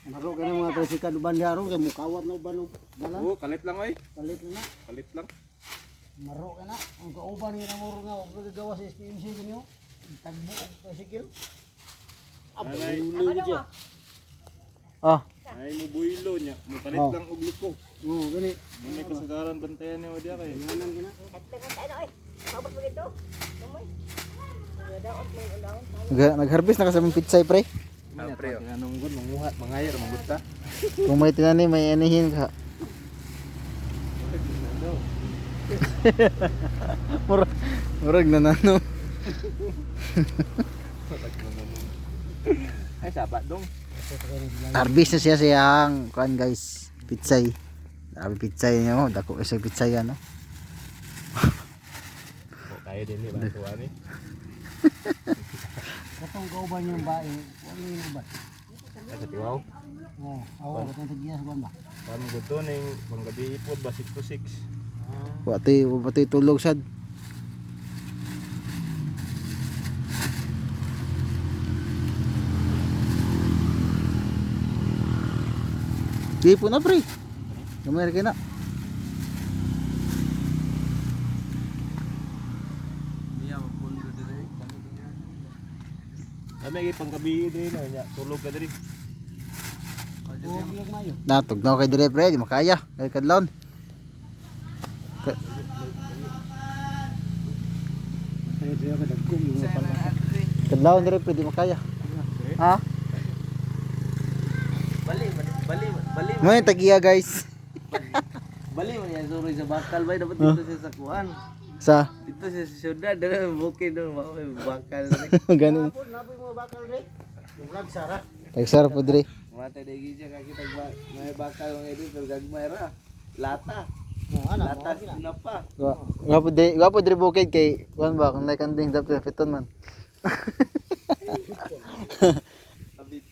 Naro ka ng mga tricycle uban diaro kay mukawat na uban og dalan. Oo, kalit lang oy. Palit na na. Kalit lang. Maro ka na. Ang kauban ni namuro nga og nagagawa sa SPMC kanyo. Tagbo og tricycle. Aba, Anay. huli siya. Oh, Ay mo builo niya. Mo kalit Oh. lang og luko. Oo, gani. Muna kasagaran bantayan niya diya kay. Yanan gina. nag- nag-harvest na ka sa pitsay pre. Ah, pre. Anong gud manguha, mangayar manguta. Kung may tinani may anihin ka. murag, murag na nano. Ay sabat dong. Harvest na siya siyang kuan guys, pitsay. Sabi pitsay niyo, dako isa pitsay ano. Kaya din ni bantuan ni. Katong kauban yung bae. Wala yung uban. Ay sa tiwaw. Oo, awa katong tigyas uban ba. Kami gud to ning manggabi ipod ba 6 to 6. Wati wati tulog sad. Di po na pre. Gamay ka na. Kami panggabi din nya tulog ka diri. Mayo. Natugnaw kay dire pre, di makaya. Kay kadlon. Kadlon dire pre, di makaya. Ha? Bali, bali, bali, yung tagiya guys. bali man yan sorry sa bakal bay dapat dito sa kuan. Sa Dito sa syudad, dala bukid doon, bakal. ganun. Napod mo bakal re. Yung nagsara. Tagsar po dire. Mata dagi siya kakita ba, may bakal mga dito, gagmay ra. Lata, lata na pa. Gwapo dire, gwapo dire bukid kay kuan ba kung naikanding dapat piton man.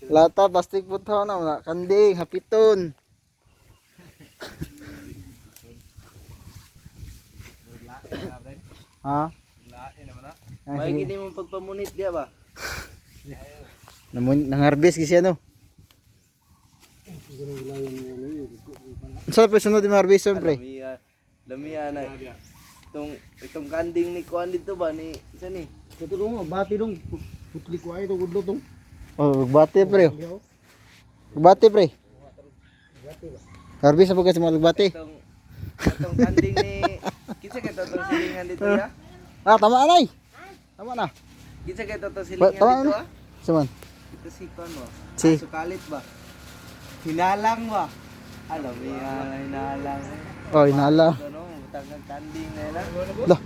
Lata plastic puto na wala kanding hapiton. ha? May gini mo pagpamunit dia ba? Namun nang harvest kasi ano. Sa pa sunod yung harvest siyempre. Lamia, lamia na. Itong, itong kanding ni kuan dito ba, ni, isa ni? Ito dong, bati dong. Putli ko ay ito gudlo tong. Oh, bate pre. Bate pre. Harvest apa kasi mga bate? Itong, itong kanding ni, kinsa ka itong silingan dito ya? Ah, tama anay. Tama na. Kinsa ka itong Ba- silingan tama dito na. ah? Saman. Ito si kuan ba? Si. Ah, Sukalit ba? Hinalang ba? Alam yan, hinalang. Oh, inala. Ano, butang ng kanding na ah. Lah.